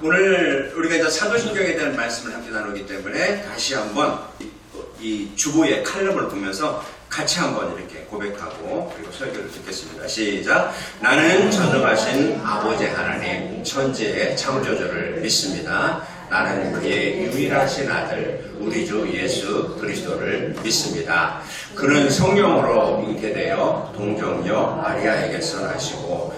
오늘 우리가 이제 사도신경에 대한 말씀을 함께 나누기 때문에 다시 한번 이, 이 주보의 칼럼을 보면서 같이 한번 이렇게 고백하고 그리고 설교를 듣겠습니다. 시작. 나는 전능하신 아버지 하나님 천지의 창조주를 믿습니다. 나는 그의 유일하신 아들 우리 주 예수 그리스도를 믿습니다. 그는 성령으로 잉태되어 동정녀 마리아에게서 나시고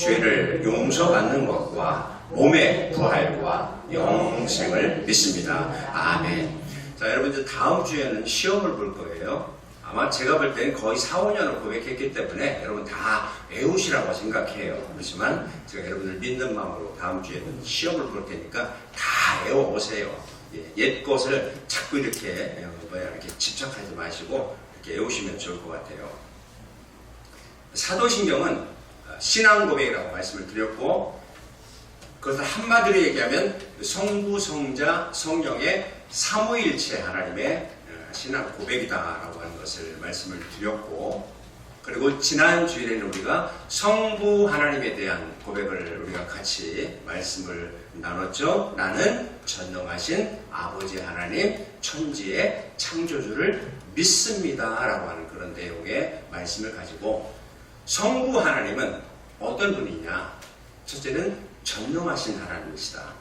죄를 용서받는 것과 몸의 부활과 영생을 믿습니다. 아멘. 자, 여러분, 이제 다음 주에는 시험을 볼 거예요. 아마 제가 볼 때는 거의 4, 5년을 고백했기 때문에 여러분 다 외우시라고 생각해요. 그렇지만 제가 여러분을 믿는 마음으로 다음 주에는 시험을 볼 테니까 다 외워보세요. 예, 옛 것을 자꾸 이렇게, 어, 뭐야, 이렇게 집착하지 마시고 이렇게 외우시면 좋을 것 같아요. 사도신경은 신앙 고백이라고 말씀을 드렸고 그것을 한마디로 얘기하면 성부, 성자, 성령의 삼위일체 하나님의 어, 신앙 고백이다라고 하는 것을 말씀을 드렸고 그리고 지난 주일에는 우리가 성부 하나님에 대한 고백을 우리가 같이 말씀을 나눴죠. 나는 전능하신 아버지 하나님 천지의 창조주를 믿습니다라고 하는 그런 내용의 말씀을 가지고 성부 하나님은 어떤 분이냐? 첫째는 전능하신 하나님이시다.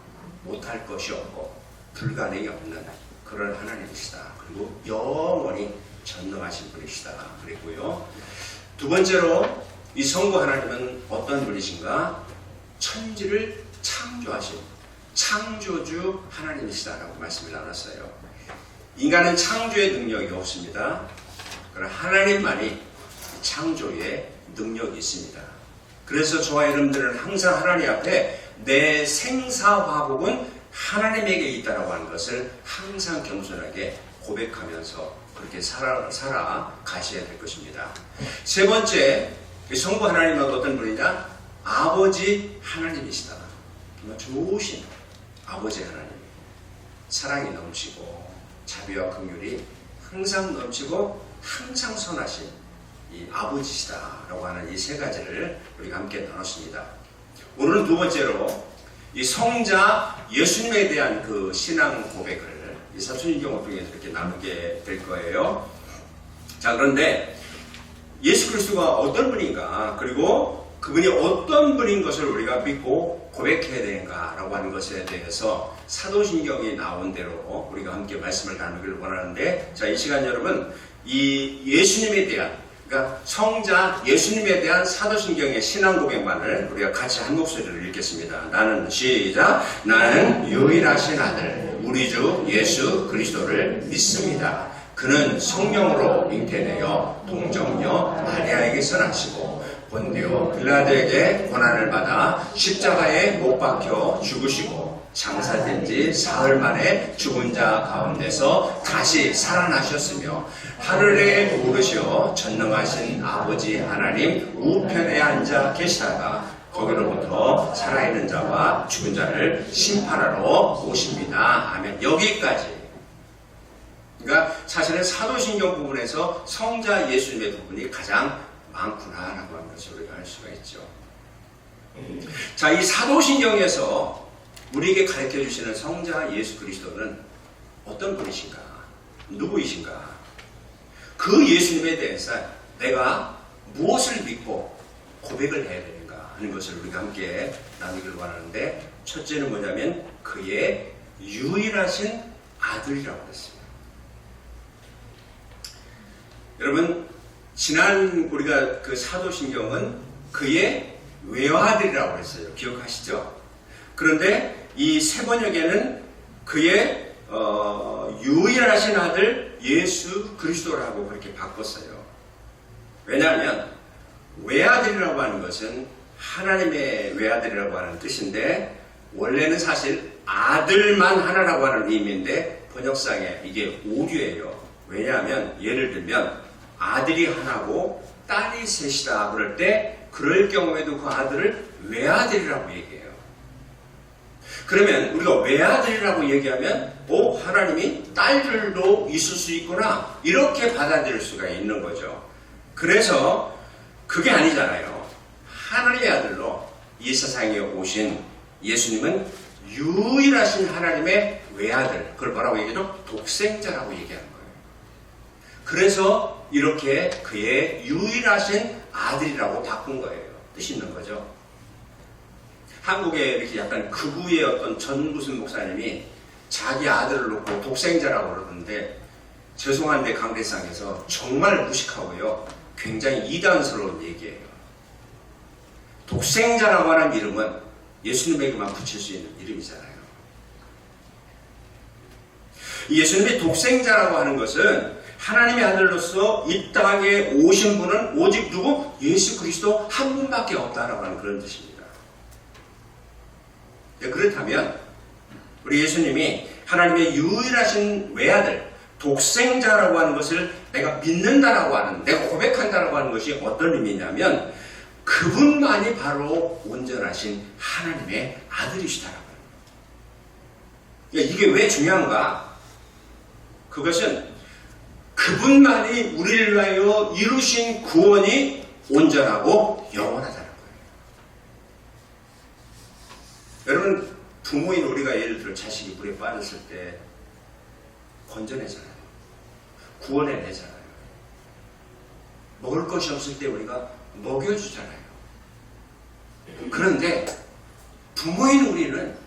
못할 것이 없고 불가능이 없는 그런 하나님이시다. 그리고 영원히 전능하신 분이시다. 그리고요. 두 번째로 이 성부 하나님은 어떤 분이신가? 천지를 창조하신 창조주 하나님이시다라고 말씀을 나눴어요. 인간은 창조의 능력이 없습니다. 그러나 하나님만이 창조의 능력이 있습니다. 그래서 저와 여러분들은 항상 하나님 앞에 내 생사화복은 하나님에게 있다라고 하는 것을 항상 겸손하게 고백하면서 그렇게 살아, 살아 가셔야 될 것입니다. 세 번째, 이 성부 하나님은 어떤 분이냐? 아버지 하나님이시다. 정말 좋으신 아버지 하나님. 사랑이 넘치고 자비와 긍휼이 항상 넘치고 항상 선하신 이 아버지시다라고 하는 이 세 가지를 우리가 함께 나눴습니다. 오늘은 두 번째로 이 성자 예수님에 대한 그 신앙 고백을 이 사순인경을 통해서 이렇게 나누게 될 거예요. 자, 그런데 예수 그리스도가 어떤 분인가, 그리고 그분이 어떤 분인 것을 우리가 믿고 고백해야 되는가라고 하는 것에 대해서 사도신경이 나온 대로 우리가 함께 말씀을 나누기를 원하는데, 자, 이 시간 여러분, 이 예수님에 대한 그러니까 성자 예수님에 대한 사도신경의 신앙 고백만을 우리가 같이 한 목소리를 읽겠습니다. 나는 시작. 나는 유일하신 아들 우리 주 예수 그리스도를 믿습니다. 그는 성령으로 잉태되어 동정녀 마리아에게서 나시고 본디오 빌라드에게 고난을 받아 십자가에 못 박혀 죽으시고 장사된 지 사흘 만에 죽은 자 가운데서 다시 살아나셨으며 하늘에 오르시어 전능하신 아버지 하나님 우편에 앉아 계시다가 거기로부터 살아있는 자와 죽은 자를 심판하러 오십니다. 아멘. 여기까지. 그러니까 사실은 사도신경 부분에서 성자 예수님의 부분이 가장 많구나라고 하는 것을 우리가 알 수가 있죠. 자, 이 사도신경에서 우리에게 가르쳐 주시는 성자 예수 그리스도는 어떤 분이신가? 누구이신가? 그 예수님에 대해서 내가 무엇을 믿고 고백을 해야 되는가 하는 것을 우리가 함께 나누기를 원하는데 첫째는 뭐냐면 그의 유일하신 아들이라고 했습니다. 여러분 지난 우리가 그 사도신경은 그의 외아들이라고 했어요. 기억하시죠? 그런데 이 세 번역에는 그의 어, 유일하신 아들 예수 그리스도라고 그렇게 바꿨어요. 왜냐하면 외아들이라고 하는 것은 하나님의 외아들이라고 하는 뜻인데 원래는 사실 아들만 하나라고 하는 의미인데 번역상에 이게 오류예요. 왜냐하면 예를 들면 아들이 하나고 딸이 셋이다 그럴 때 그럴 경우에도 그 아들을 외아들이라고 얘기해요. 그러면 우리가 외아들이라고 얘기하면 오 하나님이 딸들도 있을 수 있구나 이렇게 받아들일 수가 있는 거죠. 그래서 그게 아니잖아요. 하나님의 아들로 이 세상에 오신 예수님은 유일하신 하나님의 외아들 그걸 뭐라고 얘기하죠? 독생자라고 얘기하는 거예요. 그래서 이렇게 그의 유일하신 아들이라고 바꾼 거예요. 뜻이 있는 거죠. 한국에 이렇게 약간 극우의 어떤 전 무슨 목사님이 자기 아들을 놓고 독생자라고 그러는데 죄송한데 강대상에서 정말 무식하고요. 굉장히 이단스러운 얘기예요. 독생자라고 하는 이름은 예수님에게만 붙일 수 있는 이름이잖아요. 예수님이 독생자라고 하는 것은 하나님의 아들로서 이 땅에 오신 분은 오직 누구? 예수 그리스도 한 분밖에 없다라고 하는 그런 뜻입니다. 네, 그렇다면 우리 예수님이 하나님의 유일하신 외아들, 독생자라고 하는 것을 내가 믿는다라고 하는, 내가 고백한다라고 하는 것이 어떤 의미냐면 그분만이 바로 온전하신 하나님의 아들이시다라고 합니다. 그러니까 이게 왜 중요한가? 그것은 그분만이 우리를 위하여 이루신 구원이 온전하고 영원하다는 거예요. 여러분, 부모인 우리가 예를 들어 자식이 물에 빠졌을 때 건져내잖아요. 구원해내잖아요. 먹을 것이 없을 때 우리가 먹여주잖아요. 그런데 부모인 우리는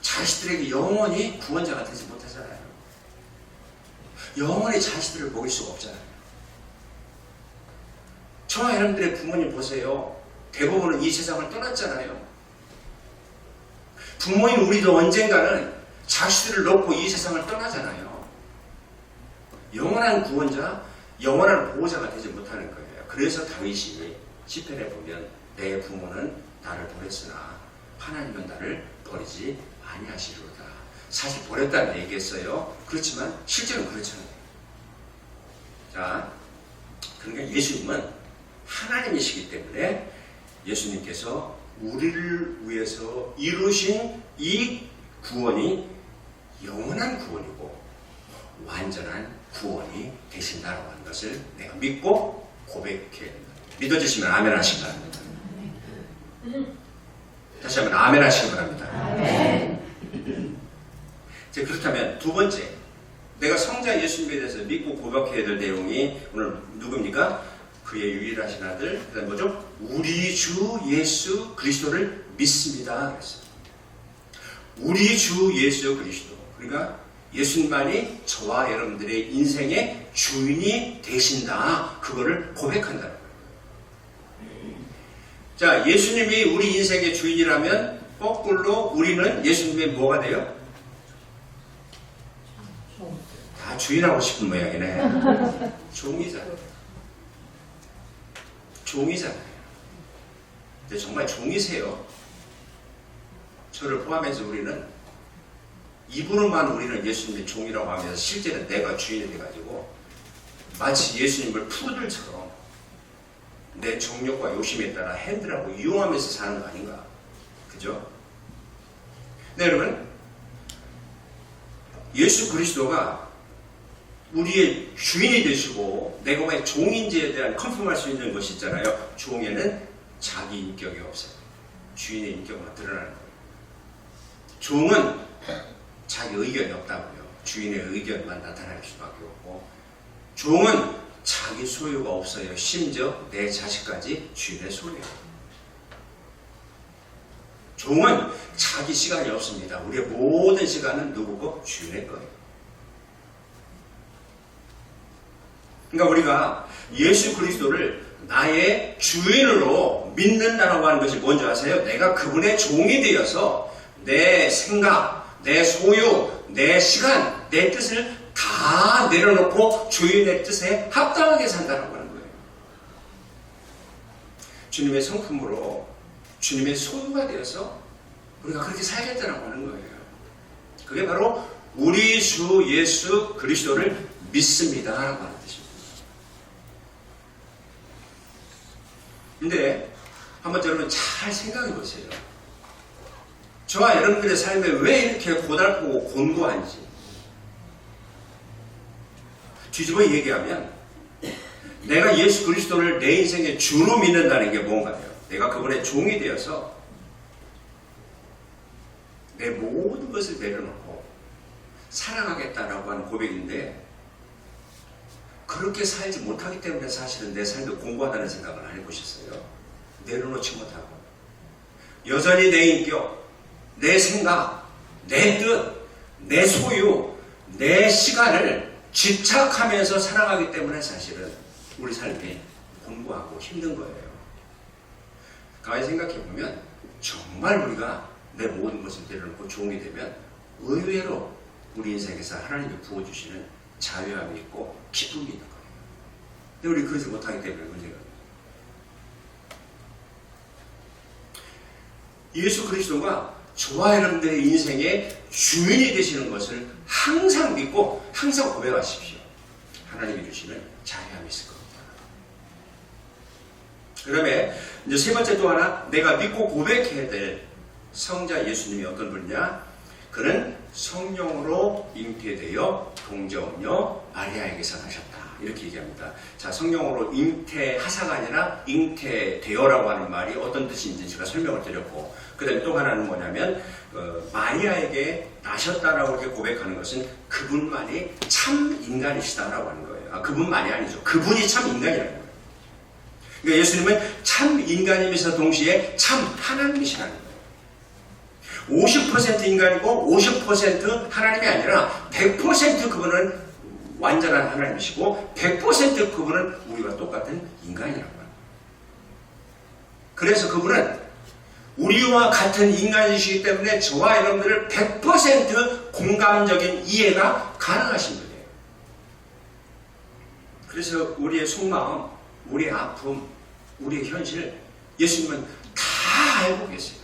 자식들에게 영원히 구원자가 되지 못하잖아요. 영원히 자식들을 먹일 수가 없잖아요. 저와 여러분들의 부모님 보세요. 대부분은 이 세상을 떠났잖아요. 부모인 우리도 언젠가는 자식들을 놓고 이 세상을 떠나잖아요. 영원한 구원자, 영원한 보호자가 되지 못하는 거예요. 그래서 다윗이 시편에 보면 내 부모는 나를 버렸으나 하나님은 나를 버리지 아니하시리로다. 사실 버렸다는 얘기했어요. 그렇지만 실제로 그렇잖아요. 자, 그러니까 예수님은 하나님이시기 때문에 예수님께서 우리를 위해서 이루신 이 구원이 영원한 구원이고 완전한 구원이 되신다라고 하는 것을 내가 믿고 고백해 믿어주시면 아멘 하시기 바랍니다. 다시 한번 아멘 하시기 바랍니다. 이제 그렇다면 두 번째 내가 성자 예수님에 대해서 믿고 고백해야 될 내용이 오늘 누굽니까? 그의 유일하신 아들 그 다음 뭐죠? 우리 주 예수 그리스도를 믿습니다. 우리 주 예수 그리스도 그러니까 예수님만이 저와 여러분들의 인생의 주인이 되신다. 그거를 고백한다는 거예요. 자, 예수님이 우리 인생의 주인이라면 거꾸로 우리는 예수님의 뭐가 돼요? 다 주인하고 싶은 모양이네. 종이잖아요. 종이잖아요. 근데 정말 종이세요. 저를 포함해서 우리는 이분만 우리는 예수님의 종이라고 하면서 실제는 내가 주인이 돼가지고 마치 예수님을 푸들처럼 내 정욕과 욕심에 따라 핸들하고 이용하면서 사는 거 아닌가? 그죠? 네, 여러분. 예수 그리스도가 우리의 주인이 되시고 내가 왜 종인지에 대한 컨펌할 수 있는 것이 있잖아요. 종에는 자기 인격이 없어요. 주인의 인격만 드러나는 거예요. 종은 자기 의견이 없다고요. 주인의 의견만 나타날 수밖에 없고 종은 자기 소유가 없어요. 심지어 내 자식까지 주인의 소유예요. 종은 자기 시간이 없습니다. 우리의 모든 시간은 누구고? 주인의 거예요. 그러니까 우리가 예수 그리스도를 나의 주인으로 믿는다라고 하는 것이 뭔지 아세요? 내가 그분의 종이 되어서 내 생각, 내 소유, 내 시간, 내 뜻을 다 내려놓고 주인의 뜻에 합당하게 산다라고 하는 거예요. 주님의 성품으로 주님의 소유가 되어서 우리가 그렇게 살겠다라고 하는 거예요. 그게 바로 우리 주 예수 그리스도를 믿습니다라고 하는 뜻입니다. 근데 한번 여러분 잘 생각해 보세요. 저와 여러분들의 삶에 왜 이렇게 고달프고 곤고한지 뒤집어 얘기하면 내가 예수 그리스도를 내 인생의 주로 믿는다는 게 뭔가요? 내가 그분의 종이 되어서 내 모든 것을 내려놓고 사랑하겠다라고 하는 고백인데 그렇게 살지 못하기 때문에 사실은 내 삶이 공부하다는 생각을 안 해보셨어요. 내려놓지 못하고 여전히 내 인격, 내 생각, 내 뜻, 내 소유, 내 시간을 집착하면서 살아가기 때문에 사실은 우리 삶이 공부하고 힘든 거예요. 가만히 생각해 보면 정말 우리가 내 모든 것을 내려놓고 종이 되면 의외로 우리 인생에서 하나님이 부어주시는 자유함이 있고 기쁨이 있는 거예요. 근데 우리 그러지 못하기 때문에 문제가 예수 그리스도가 저와 여러분들의 인생의 주인이 되시는 것을 항상 믿고 항상 고백하십시오. 하나님이 주시는 자유함이 있을 겁니다. 그 다음에 이제 세 번째 또 하나 내가 믿고 고백해야 될 성자 예수님이 어떤 분이냐? 그는 성령으로 잉태되어 동정녀 마리아에게서 나셨다. 이렇게 얘기합니다. 자, 성령으로 잉태하사가 아니라 잉태되어라고 하는 말이 어떤 뜻인지 제가 설명을 드렸고, 그 다음에 또 하나는 뭐냐면, 어, 마리아에게 나셨다라고 이렇게 고백하는 것은 그분만이 참 인간이시다라고 하는 거예요. 아, 그분만이 아니죠. 그분이 참 인간이라는 거예요. 그러니까 예수님은 참 인간이면서 동시에 참 하나님이시라는 거예요. 50% 인간이고 50% 하나님이 아니라 100% 그분은 완전한 하나님이시고 100% 그분은 우리와 똑같은 인간이라고. 그래서 그분은 우리와 같은 인간이시기 때문에 저와 여러분들을 100% 공감적인 이해가 가능하신 분이에요. 그래서 우리의 속마음, 우리의 아픔, 우리의 현실, 예수님은 다 알고 계세요.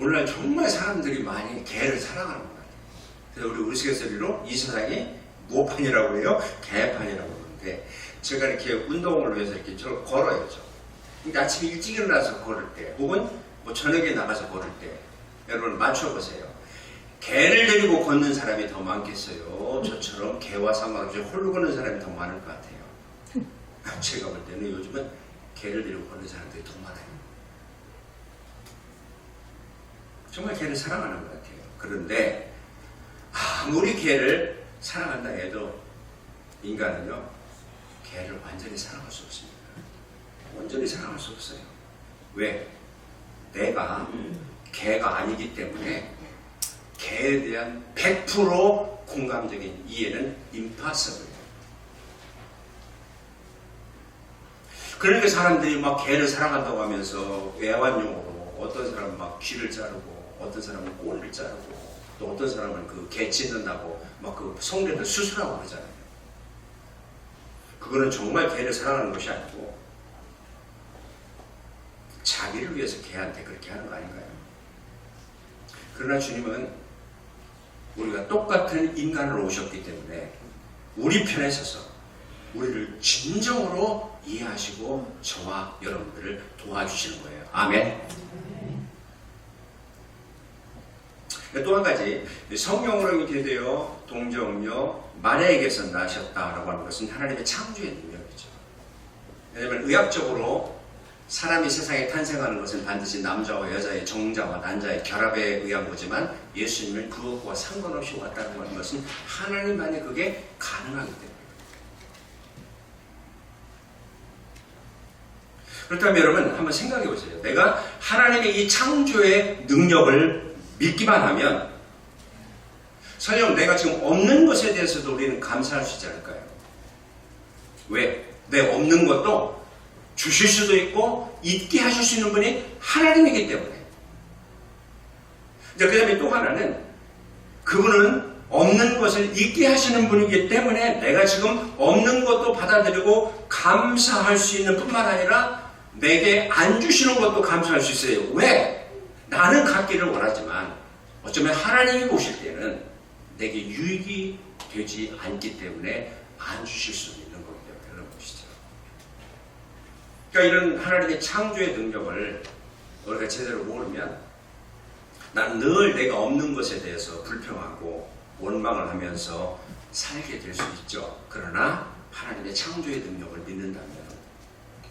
오늘날 정말 사람들이 많이 개를 사랑하는 것 같아요. 그래서 우리 우스갯소리로 이 세상이 모판이라고 해요. 개판이라고 그러는데 제가 이렇게 운동을 위해서 이렇게 저 걸어요. 저. 그러니까 아침에 일찍 일어나서 걸을 때 혹은 뭐 저녁에 나가서 걸을 때 여러분 맞춰보세요. 개를 데리고 걷는 사람이 더 많겠어요. 저처럼 개와 상관없이 홀로 걷는 사람이 더 많을 것 같아요. 제가 볼 때는 요즘은 개를 데리고 걷는 사람들이 더 많아요. 정말 개를 사랑하는 것 같아요. 그런데 아무리 개를 사랑한다 해도 인간은요 개를 완전히 사랑할 수 없습니다. 완전히 사랑할 수 없어요. 왜? 내가 개가 아니기 때문에 개에 대한 100% 공감적인 이해는 impossible. 그러니까 사람들이 막 개를 사랑한다고 하면서 애완용으로 어떤 사람은 막 귀를 자르고 어떤 사람은 꼬리를 자르고 또 어떤 사람은 그개 찢는다고 막 그 성대를 수술하고 그러잖아요. 그거는 정말 개를 사랑하는 것이 아니고 자기를 위해서 개한테 그렇게 하는 거 아닌가요? 그러나 주님은 우리가 똑같은 인간으로 오셨기 때문에 우리 편에 서서 우리를 진정으로 이해하시고 저와 여러분들을 도와주시는 거예요. 아멘. 또 한 가지 성령으로 이렇게 되어 동정녀 마리아에게서 나셨다라고 하는 것은 하나님의 창조의 능력이죠. 왜냐하면 의학적으로 사람이 세상에 탄생하는 것은 반드시 남자와 여자의 정자와 난자의 결합에 의한 거지만 예수님은 그것과 상관없이 왔다는 하는 것은 하나님만이 그게 가능하기 때문에 그렇다면 여러분 한번 생각해 보세요. 내가 하나님의 이 창조의 능력을 믿기만 하면 설령 내가 지금 없는 것에 대해서도 우리는 감사할 수 있지 않을까요? 왜? 내 없는 것도 주실 수도 있고 있게 하실 수 있는 분이 하나님이기 때문에. 그 다음에 또 하나는 그분은 없는 것을 있게 하시는 분이기 때문에 내가 지금 없는 것도 받아들이고 감사할 수 있는 뿐만 아니라 내게 안 주시는 것도 감사할 수 있어요. 왜? 나는 갖기를 원하지만 어쩌면 하나님이 보실 때는 내게 유익이 되지 않기 때문에 안 주실 수 있는 때문에 그런 것이죠. 그러니까 이런 하나님의 창조의 능력을 우리가 제대로 모르면 나는 늘 내가 없는 것에 대해서 불평하고 원망을 하면서 살게 될 수 있죠. 그러나 하나님의 창조의 능력을 믿는다면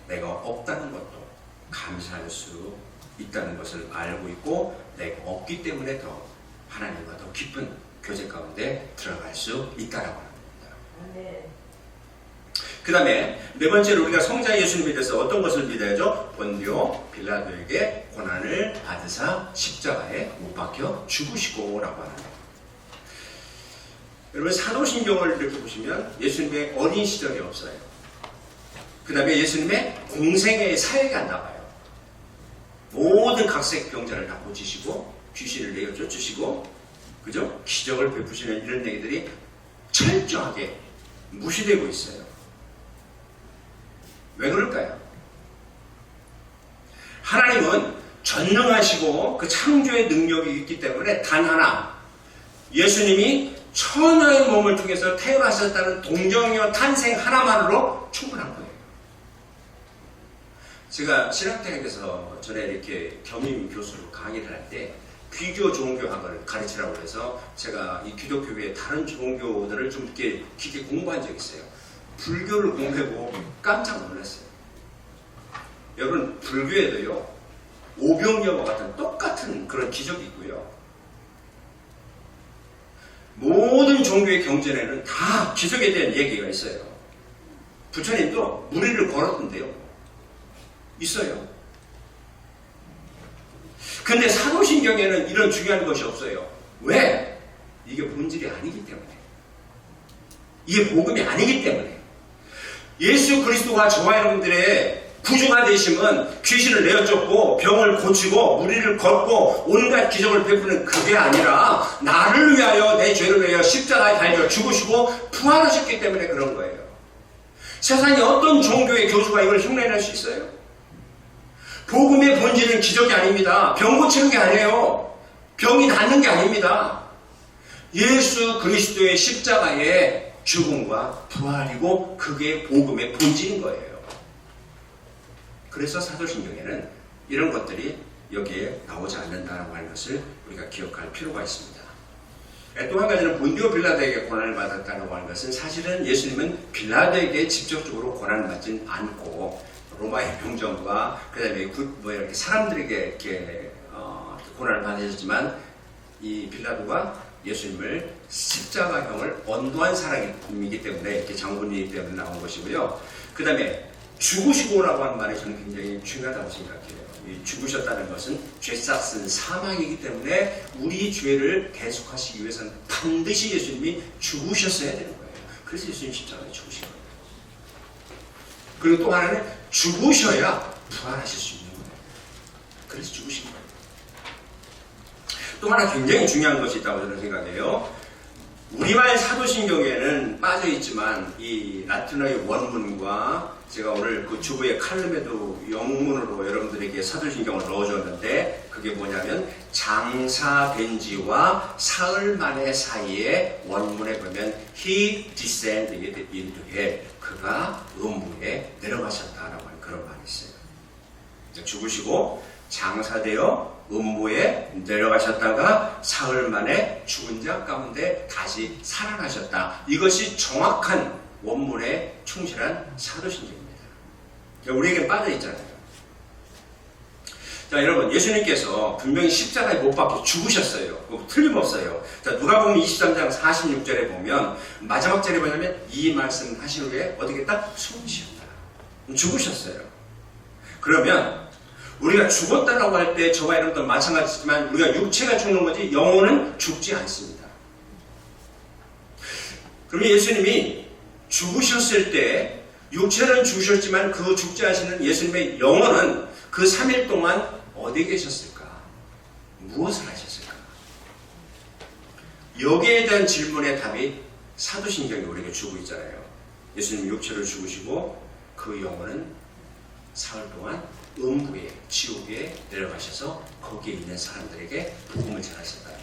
내가 없다는 것도 감사할 수 있다는 것을 알고 있고 내가 없기 때문에 더 하나님과 더 깊은 교제 가운데 들어갈 수 있다라고 합니다. 그 다음에 네 번째로 우리가 성자 예수님에 대해서 어떤 것을 믿어야죠? 본디오 빌라도에게 고난을 받으사 십자가에 못 박혀 죽으시고 라고 하는 거예요. 여러분 사도신경을 이렇게 보시면 예수님의 어린 시절이 없어요. 그 다음에 예수님의 공생애의 사역이 안 나와요. 모든 각색 병자를 다 고치시고 귀신을 내어 쫓으시고 그죠? 기적을 베푸시는 이런 얘기들이 철저하게 무시되고 있어요. 왜 그럴까요? 하나님은 전능하시고 그 창조의 능력이 있기 때문에 단 하나 예수님이 처녀의 몸을 통해서 태어나셨다는 동정이와 탄생 하나만으로 충분한 거예요. 제가 신학대학에서 전에 이렇게 겸임 교수로 강의를 할때 비교 종교학을 가르치라고 해서 제가 이 기독교 외에 다른 종교들을 좀 이렇게 깊게 공부한 적이 있어요. 불교를 공부해보고 깜짝 놀랐어요. 여러분 불교에도요 오병이어와 같은 똑같은 그런 기적이 있고요. 모든 종교의 경전에는 다 기적에 대한 얘기가 있어요. 부처님도 무리를 걸었던데요. 있어요. 근데 사도신경에는 이런 중요한 것이 없어요. 왜? 이게 본질이 아니기 때문에. 이게 복음이 아니기 때문에. 예수 그리스도가 저와 여러분들의 구주가 되심은 귀신을 내어쫓고 병을 고치고 무리를 걷고 온갖 기적을 베푸는 그게 아니라 나를 위하여 내 죄를 위하여 십자가에 달려 죽으시고 부활하셨기 때문에 그런 거예요. 세상에 어떤 종교의 교주가 이걸 흉내낼 수 있어요? 복음의 본질은 기적이 아닙니다. 병 고치는 게 아니에요. 병이 낫는 게 아닙니다. 예수 그리스도의 십자가의 죽음과 부활이고 그게 복음의 본질인 거예요. 그래서 사도신경에는 이런 것들이 여기에 나오지 않는다고 하는 것을 우리가 기억할 필요가 있습니다. 또 한 가지는 본디오 빌라도에게 고난을 받았다고 하는 것은 사실은 예수님은 빌라도에게 직접적으로 고난을 받진 않고 로마의 병정과 그다음에 뭐 이렇게 사람들에게 이렇게 어, 고난을 받으셨지만 이 빌라도가 예수님을 십자가형을 언도한 사람이기 때문에 이렇게 장군이기 때문에 나온 것이고요. 그 다음에 죽으시고라고 하는 말이 저는 굉장히 중요하다고 생각해요. 이 죽으셨다는 것은 죄 싹은 사망이기 때문에 우리 죄를 대속하시기 위해서는 반드시 예수님이 죽으셨어야 되는 거예요. 그래서 예수님 십자가에 죽으신 거예요. 그리고 또 하나는 죽으셔야 부활하실 수 있는 거예요. 그래서 죽으신 거예요. 또 하나 굉장히 중요한 것이 있다고 저는 생각해요. 우리말 사도신경에는 빠져 있지만 이 라틴어의 원문과 제가 오늘 그 주부의 칼럼에도 영문으로 여러분들에게 사도신경을 넣어줬는데 그게 뭐냐면 장사된 지와 사흘 만에 사이에 원문에 보면 he descended into hell 그가 음부에 내려가셨다라고 하는 그런 말이 있어요. 죽으시고 장사되어 음부에 내려가셨다가 사흘 만에 죽은 자 가운데 다시 살아나셨다. 이것이 정확한 원문에 충실한 사도신경입니다. 우리에게 빠져 있잖아요. 자, 여러분, 예수님께서 분명히 십자가에 못 박혀 죽으셨어요. 틀림없어요. 자, 누가 보면 23장 46절에 보면, 마지막 절에 보냐면, 이 말씀 하신 후에 어떻게 딱 숨으셨다. 죽으셨어요. 그러면, 우리가 죽었다라고 할 때 저와 여러분도 마찬가지지만 우리가 육체가 죽는 거지 영혼은 죽지 않습니다. 그러면 예수님이 죽으셨을 때 육체는 죽으셨지만 그 죽지 않으시는 예수님의 영혼은 그 3일 동안 어디 계셨을까? 무엇을 하셨을까? 여기에 대한 질문의 답이 사도신경이 우리에게 주고 있잖아요. 예수님 육체를 죽으시고 그 영혼은 사흘 동안 음부에 지옥에 내려가셔서 거기에 있는 사람들에게 복음을 전하셨다는 겁니다.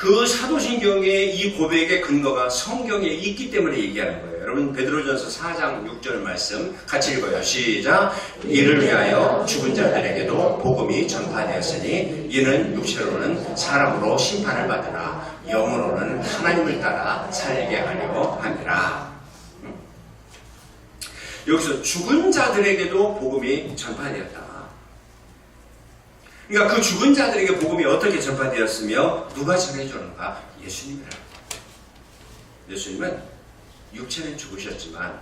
그 사도신경의 이 고백의 근거가 성경에 있기 때문에 얘기하는 거예요. 여러분 베드로전서 4장 6절 말씀 같이 읽어요. 시작. 이를 위하여 죽은 자들에게도 복음이 전파되었으니 이는 육체로는 사람으로 심판을 받으나 영으로는 하나님을 따라 살게 하려 함이라. 음. 여기서 죽은 자들에게도 복음이 전파되었다. 그러니까 그 죽은 자들에게 복음이 어떻게 전파되었으며 누가 전해주는가? 예수님이라. 예수님은 육체는 죽으셨지만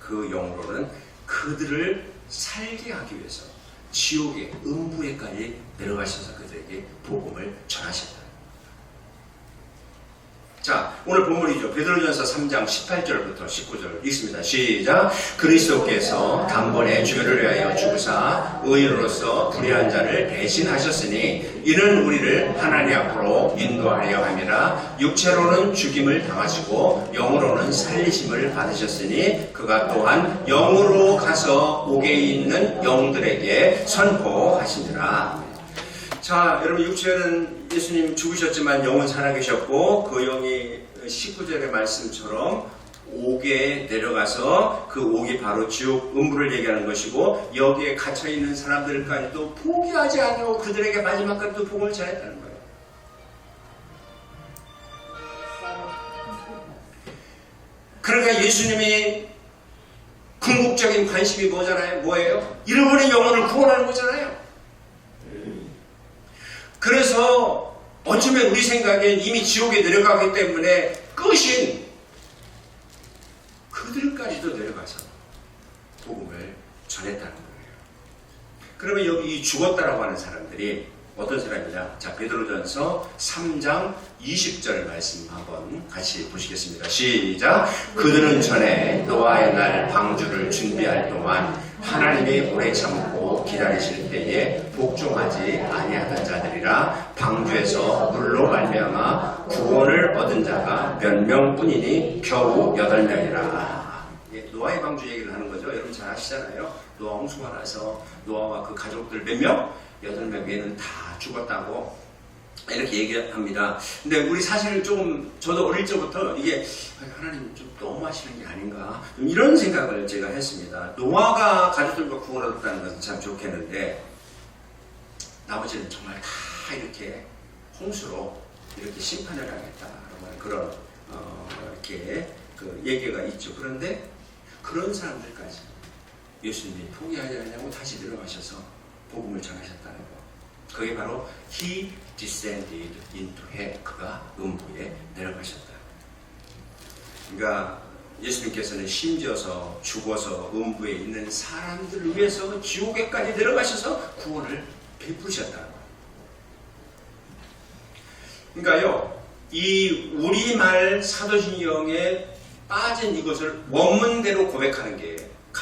그 영으로는 그들을 살게 하기 위해서 지옥의 음부에까지 내려가셔서 그들에게 복음을 전하셨다. 자, 오늘 본문이죠. 베드로전서 3장 18절부터 19절 읽습니다. 시작. 그리스도께서 단번에 죄를 위하여 죽으사 의인으로서 불의한 자를 대신하셨으니 이는 우리를 하나님 앞으로 인도하려 함이라 육체로는 죽임을 당하시고 영으로는 살리심을 받으셨으니 그가 또한 영으로 가서 옥에 있는 영들에게 선포하시니라. 자, 여러분 육체는 예수님 죽으셨지만 영은 살아계셨고 그 영이 19절의 말씀처럼 옥에 내려가서 그 옥이 바로 지옥 음부를 얘기하는 것이고 여기에 갇혀 있는 사람들까지도 포기하지 않고 그들에게 마지막까지도 복음을 전했다는 거예요. 그러니까 예수님이 궁극적인 관심이 뭐잖아요? 뭐예요? 잃어버린 영혼을 구원하는 거잖아요. 그래서 어쩌면 우리 생각엔 이미 지옥에 내려가기 때문에 끝인 그들까지도 내려가서 복음을 전했다는 거예요. 그러면 여기 이 죽었다라고 하는 사람들이 어떤 사람이냐? 자, 베드로전서 3장 20절 말씀 한번 같이 보시겠습니다. 시작. 그들은 전에 노아의 날 방주를 준비할 동안 하나님이 오래 참고 기다리실 때에 복종하지 아니하던 자들이라 방주에서 물로 말미암아 구원을 얻은 자가 몇 명뿐이니 겨우 여덟 명이라. 예, 노아의 방주 얘기를 하는 거죠. 여러분 잘 아시잖아요. 노아 홍수가 나서 노아와 그 가족들 몇 명? 여덟 명 외에는 다 죽었다고 이렇게 얘기합니다. 근데 우리 사실 조금 저도 어릴 적부터 이게 하나님 좀 너무 하시는 게 아닌가 좀 이런 생각을 제가 했습니다. 노아가 가족들과 구원을 얻었다는 것은 참 좋겠는데 나머지는 정말 다 이렇게 홍수로 이렇게 심판을 하겠다라고 하는 그런 어, 이렇게 그 얘기가 있죠. 그런데 그런 사람들까지 예수님이 포기하지 않냐고 다시 들어가셔서 복음을 전하셨다는 거. 그게 바로 He descended into hell. 그가 음부에 내려가셨다. 그러니까 예수님께서는 심지어서 죽어서 음부에 있는 사람들을 위해서 지옥에까지 내려가셔서 구원을 베푸셨다는 거예요. 그러니까요, 이 우리말 사도신경에 빠진 이것을 원문대로 고백하는 게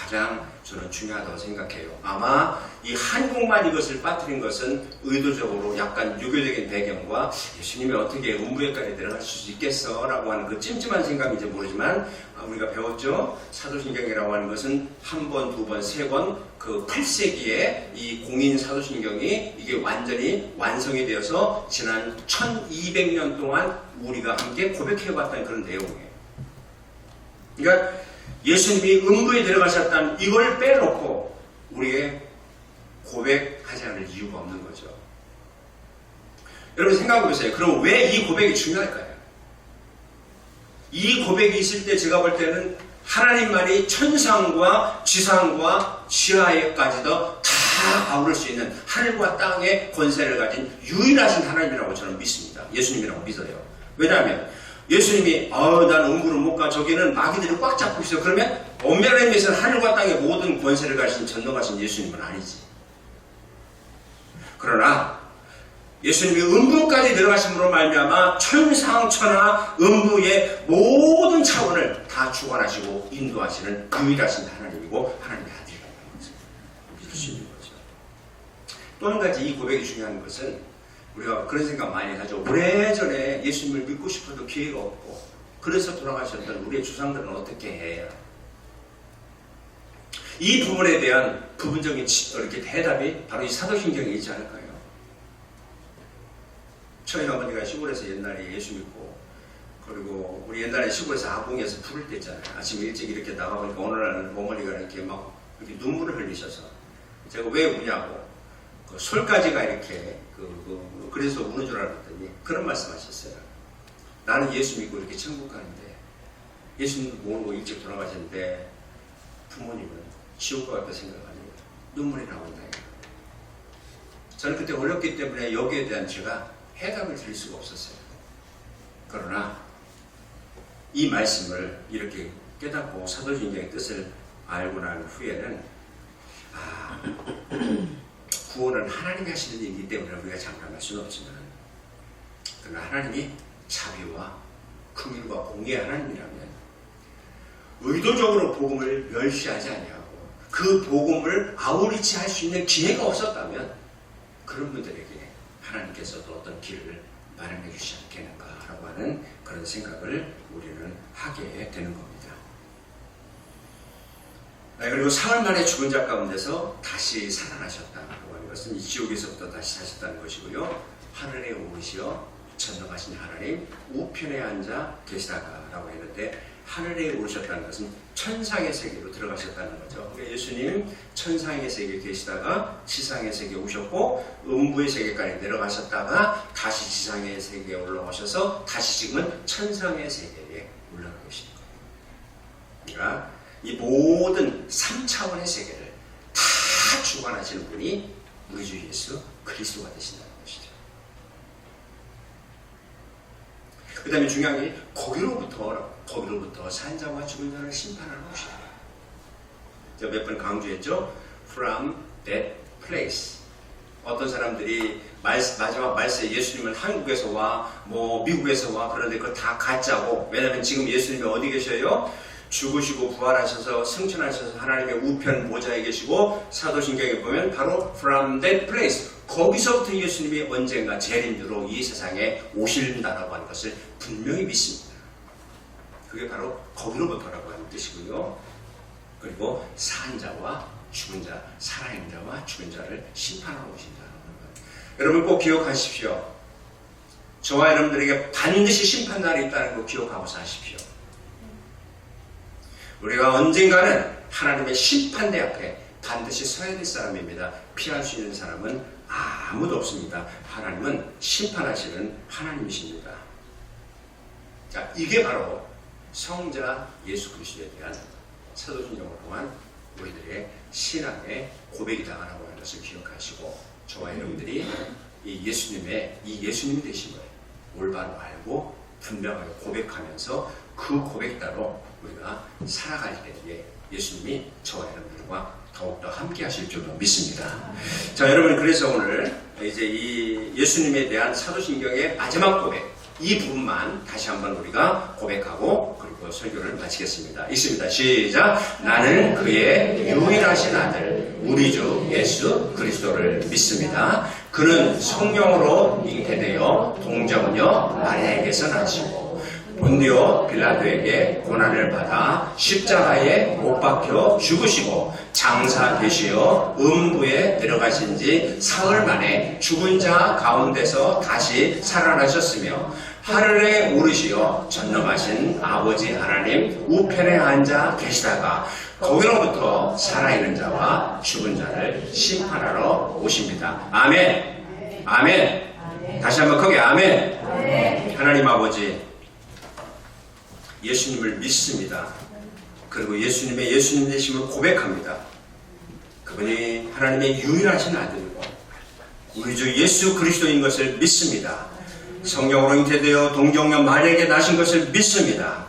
가장 저는 중요하다고 생각해요. 아마 이 한국만 이것을 빠뜨린 것은 의도적으로 약간 유교적인 배경과 예수님이 어떻게 음부에까지 내려가실 수 있겠어? 라고 하는 그 찜찜한 생각인지 모르지만 아, 우리가 배웠죠? 사도신경이라고 하는 것은 한 번, 두 번, 세 번 그 8세기에 이 공인 사도신경이 이게 완전히 완성이 되어서 지난 1200년 동안 우리가 함께 고백해왔다는 그런 내용이에요. 그러니까 예수님이 음부에 들어가셨다는 이걸 빼놓고 우리의 고백하지 않을 이유가 없는 거죠. 여러분 생각해 보세요. 그럼 왜 이 고백이 중요할까요? 이 고백이 있을 때 제가 볼 때는 하나님만이 천상과 지상과 지하에까지도 다 아우를 수 있는 하늘과 땅의 권세를 가진 유일하신 하나님이라고 저는 믿습니다. 예수님이라고 믿어요. 왜냐하면 예수님이 아우 난 음부를 못 가. 저기는 마귀들이 꽉 잡고 있어. 그러면 엄밀한 의미에서는 하늘과 땅의 모든 권세를 가진 전능하신 예수님은 아니지. 그러나 예수님이 음부까지 들어가심으로 말미암아 천상천하 음부의 모든 차원을 다 주관하시고 인도하시는 유일하신 하나님이고 하나님의 아들이라는 것을 믿을 수 있는 거죠. 또 한 가지 이 고백이 중요한 것은 우리가 그런 생각 많이 하죠. 오래전에 예수님을 믿고 싶어도 기회가 없고 그래서 돌아가셨던 우리의 조상들은 어떻게 해야? 이 부분에 대한 부분적인 지- 이렇게 대답이 바로 이 사도신경에 있지 않을까요? 저희 어머니가 시골에서 옛날에 예수 믿고 그리고 우리 옛날에 시골에서 아궁에서 때 있잖아요. 아침 일찍 이렇게 나가보니까 어느 날은 어머니가 이렇게 막 이렇게 눈물을 흘리셔서 제가 왜 우냐고 그 솔까지가 이렇게 그, 그 그래서 우는 줄 알았더니 그런 말씀하셨어요. 나는 예수 믿고 이렇게 천국 가는데 예수님 모르고 일찍 돌아가셨는데 부모님은 지옥 갈것 생각하니 눈물이 나온다. 저는 그때 어렸기 때문에 여기에 대한 제가 해답을 드릴 수가 없었어요. 그러나 이 말씀을 이렇게 깨닫고 사도신경의 뜻을 알고 난 후에는 아 구원은 하나님이 하시는 일이기 때문에 우리가 장담할 수는 없지만 그러나 하나님이 자비와 긍휼과 공의의 하나님이라면 의도적으로 복음을 멸시하지 아니하고 그 복음을 아우리치 할 수 있는 기회가 없었다면 그런 분들에게 하나님께서도 어떤 길을 마련해 주시지 않겠는가라고 하는 그런 생각을 우리는 하게 되는 겁니다. 아, 그리고 사흘 만에 죽은 자 가운데서 다시 살아나셨다고 하는 것은 이 지옥에서부터 다시 사셨다는 것이고요. 하늘에 오르시어 전능하신 하나님 우편에 앉아 계시다가라고 했는데 하늘에 오르셨다는 것은 천상의 세계로 들어가셨다는 거죠. 그러니까 예수님 천상의 세계에 계시다가 지상의 세계에 오셨고 음부의 세계까지 내려가셨다가 다시 지상의 세계에 올라오셔서 다시 지금은 천상의 세계에 올라가 계신 거예요. 그러니까 이 모든 3차원의 세계를 다 주관하시는 분이 우리 주 예수 그리스도가 되신다는 것이죠. 그 다음에 중요한 게 거기로부터 거기로부터 산자와 죽은 자를 심판하러 오시다. 제가 몇 번 강조했죠. From that place. 어떤 사람들이 말, 마지막 말세 예수님은 한국에서 와, 뭐 미국에서 와 그런데 그거 다 가짜고 왜냐하면 지금 예수님이 어디 계셔요? 죽으시고 부활하셔서 승천하셔서 하나님의 우편 보좌에 계시고 사도신경에 보면 바로 from that place 거기서부터 예수님이 언젠가 재림으로 이 세상에 오신다라고 하는 것을 분명히 믿습니다. 그게 바로 거기로부터라고 하는 뜻이고요. 그리고 산 자와 죽은 자, 살아있는 자와 죽은 자를 심판하러 오신다는 거예요. 여러분 꼭 기억하십시오. 저와 여러분들에게 반드시 심판날이 있다는 거 기억하고 사십시오. 우리가 언젠가는 하나님의 심판대 앞에 반드시 서야 될 사람입니다. 피할 수 있는 사람은 아무도 없습니다. 하나님은 심판하시는 하나님이십니다. 자, 이게 바로 성자 예수 그리스도에 대한 사도신경을 통한 우리들의 신앙의 고백이다라고 하는 것을 기억하시고 저와 여러분들이 이 예수님의 이 예수님이 되신 걸 올바로 알고 분명하게 고백하면서 그 고백 따로 우리가 살아갈 때에 예수님이 저와 여러분들과 더욱더 함께 하실 줄로 믿습니다. 자, 여러분, 그래서 오늘 이제 이 예수님에 대한 사도신경의 마지막 고백, 이 부분만 다시 한번 우리가 고백하고 그리고 설교를 마치겠습니다. 있습니다. 시작. 나는 그의 유일하신 아들, 우리 주 예수 그리스도를 믿습니다. 그는 성령으로 잉태되어 동정녀 마리아에게서 나시고 본디오 빌라도에게 고난을 받아 십자가에 못 박혀 죽으시고 장사 되시어 음부에 들어가신 지 사흘 만에 죽은 자 가운데서 다시 살아나셨으며 하늘에 오르시어 전능하신 아버지 하나님 우편에 앉아 계시다가 거기로부터 살아있는 자와 죽은 자를 심판하러 오십니다. 아멘. 아멘. 다시 한번 크게 아멘. 하나님 아버지 예수님을 믿습니다. 그리고 예수님의 예수님 되심을 고백합니다. 그분이 하나님의 유일하신 아들이고 우리 주 예수 그리스도인 것을 믿습니다. 성령으로 잉태되어 동정녀 마리에게 나신 것을 믿습니다.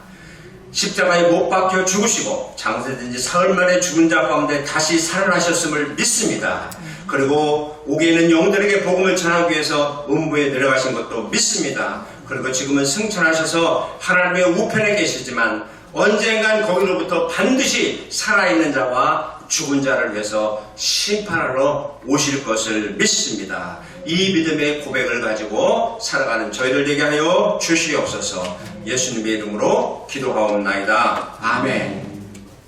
십자가에 못 박혀 죽으시고 장세된 지 사흘 만에 죽은 자 가운데 다시 살아나셨음을 믿습니다. 그리고 오게 있는 영들에게 복음을 전하기 위해서 음부에 내려가신 것도 믿습니다. 그리고 지금은 승천하셔서 하나님의 우편에 계시지만 언젠간 거기로부터 반드시 살아있는 자와 죽은 자를 위해서 심판하러 오실 것을 믿습니다. 이 믿음의 고백을 가지고 살아가는 저희들 되게 하여 주시옵소서 예수님의 이름으로 기도하옵나이다. 아멘.